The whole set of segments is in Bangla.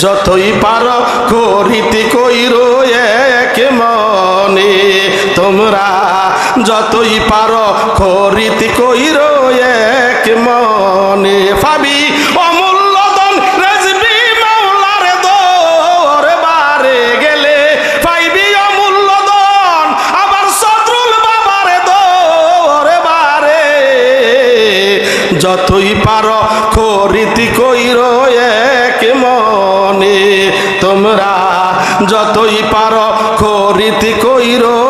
যতই পার করিতে কইর এক মনে তোমরা যতই পার করিতে কইর এক মনে। যতই পার করিতে কইরো।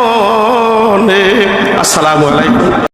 আসসালামু আলাইকুম।